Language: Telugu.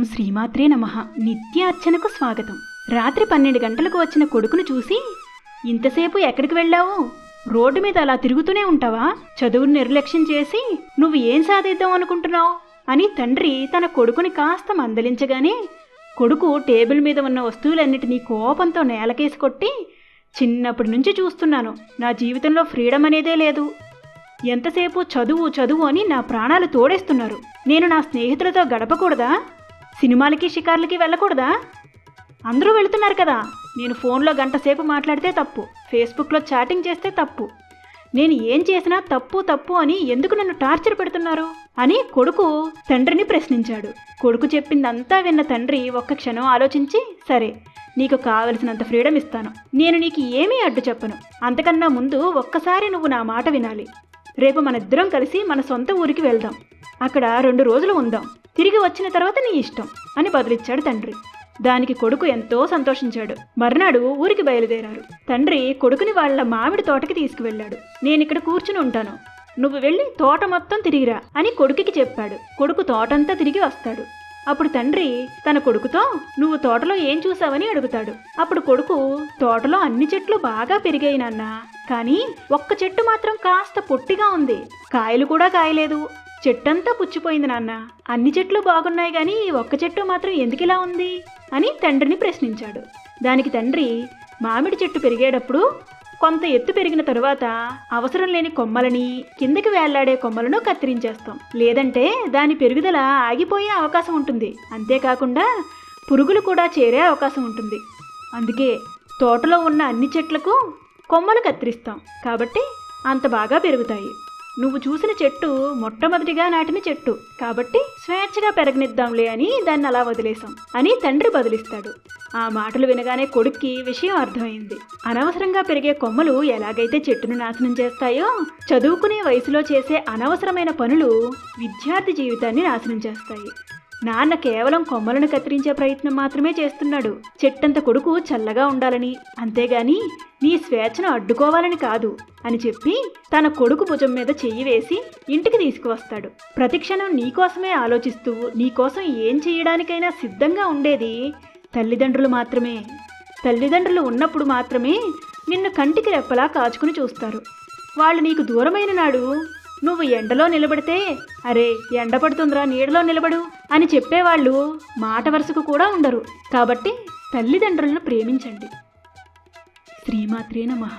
ఓం శ్రీమాత్రే నమ. నిత్యార్చనకు స్వాగతం. రాత్రి పన్నెండు గంటలకు వచ్చిన కొడుకును చూసి ఇంతసేపు ఎక్కడికి వెళ్ళావు? రోడ్డు మీద అలా తిరుగుతూనే ఉంటావా? చదువును నిర్లక్ష్యం చేసి నువ్వు ఏం సాధిద్దాం అనుకుంటున్నావు? అని తండ్రి తన కొడుకుని కాస్త మందలించగానే కొడుకు టేబుల్ మీద ఉన్న వస్తువులన్నిటినీ కోపంతో నేలకేసి కొట్టి చిన్నప్పటి నుంచి చూస్తున్నాను. నా జీవితంలో ఫ్రీడమ్ అనేదే లేదు. ఎంతసేపు చదువు చదువు అని నా ప్రాణాలు తోడేస్తున్నారు. నేను నా స్నేహితులతో గడపకూడదా? సినిమాలకి షికార్లకి వెళ్ళకూడదా? అందరూ వెళుతున్నారు కదా. నేను ఫోన్లో గంట సేపు మాట్లాడితే తప్పు. ఫేస్బుక్లో చాటింగ్ చేస్తే తప్పు. నేను ఏం చేసినా తప్పు తప్పు అని ఎందుకు నన్ను టార్చర్ పెడుతున్నారు? అని కొడుకు తండ్రిని ప్రశ్నించాడు. కొడుకు చెప్పిందంతా విన్న తండ్రి ఒక్క క్షణం ఆలోచించి సరే నీకు కావలసినంత ఫ్రీడమ్ ఇస్తాను. నేను నీకు ఏమీ అడ్డు చెప్పను. అంతకన్నా ముందు ఒక్కసారి నువ్వు నా మాట వినాలి. రేపు మనిద్దరం కలిసి మన సొంత ఊరికి వెళ్దాం. అక్కడ రెండు రోజులు ఉందాం. తిరిగి వచ్చిన తర్వాత నీ ఇష్టం అని బదులిచ్చాడు తండ్రి. దానికి కొడుకు ఎంతో సంతోషించాడు. మర్నాడు ఊరికి బయలుదేరారు. తండ్రి కొడుకుని వాళ్ళ మామిడి తోటకి తీసుకువెళ్ళాడు. నేనిక్కడ కూర్చుని ఉంటాను. నువ్వు వెళ్ళి తోట మొత్తం తిరిగిరా అని కొడుకుకి చెప్పాడు. కొడుకు తోటంతా తిరిగి వస్తాడు. అప్పుడు తండ్రి తన కొడుకుతో నువ్వు తోటలో ఏం చూసావని అడుగుతాడు. అప్పుడు కొడుకు తోటలో అన్ని చెట్లు బాగా పెరిగాయి నాన్న. కానీ ఒక్క చెట్టు మాత్రం కాస్త పొట్టిగా ఉంది. కాయలు కూడా కాయలేదు. చెట్టంతా పుచ్చిపోయింది నాన్న. అన్ని చెట్లు బాగున్నాయి కానీ ఈ ఒక్క చెట్టు మాత్రం ఎందుకిలా ఉంది? అని తండ్రిని ప్రశ్నించాడు. దానికి తండ్రి మామిడి చెట్టు పెరిగేటప్పుడు కొంత ఎత్తు పెరిగిన తరువాత అవసరం లేని కొమ్మలని కిందకి వేళ్ళాడే కొమ్మలను కత్తిరించేస్తాం. లేదంటే దాని పెరుగుదల ఆగిపోయే అవకాశం ఉంటుంది. అంతేకాకుండా పురుగులు కూడా చేరే అవకాశం ఉంటుంది. అందుకే తోటలో ఉన్న అన్ని చెట్లకు కొమ్మలు కత్తిరిస్తాం. కాబట్టి అంత బాగా పెరుగుతాయి. నువ్వు చూసిన చెట్టు మొట్టమొదటిగా నాటిన చెట్టు. కాబట్టి స్వేచ్ఛగా పెరగనిద్దాంలే అని దాన్ని అలా వదిలేశాం. అని తండ్రి బదిలిస్తాడు. ఆ మాటలు వినగానే కొడుక్కి విషయం అర్థమైంది. అనవసరంగా పెరిగే కొమ్మలు ఎలాగైతే చెట్టును నాశనం చేస్తాయో చదువుకునే వయసులో చేసే అనవసరమైన పనులు విద్యార్థి జీవితాన్ని నాశనం చేస్తాయి. నాన్న కేవలం కొమ్మలను కత్తిరించే ప్రయత్నం మాత్రమే చేస్తున్నాడు. చెట్టంత కొడుకు చల్లగా ఉండాలని. అంతేగాని నీ స్వేచ్ఛను అడ్డుకోవాలని కాదు అని చెప్పి తన కొడుకు భుజం మీద చెయ్యి వేసి ఇంటికి తీసుకువస్తాడు. ప్రతిక్షణం నీకోసమే ఆలోచిస్తూ నీకోసం ఏం చేయడానికైనా సిద్ధంగా ఉండేది తల్లిదండ్రులు మాత్రమే. తల్లిదండ్రులు ఉన్నప్పుడు మాత్రమే నిన్ను కంటికి రెప్పలా కాచుకుని చూస్తారు. వాళ్ళు నీకు దూరమైన నాడు నువ్వు ఎండలో నిలబడితే అరే ఎండ పడుతుందిరా నీడలో నిలబడు అని చెప్పేవాళ్ళు మాట వరుసకు కూడా ఉండరు. కాబట్టి తల్లిదండ్రులను ప్రేమించండి. శ్రీమాత్రే నమః.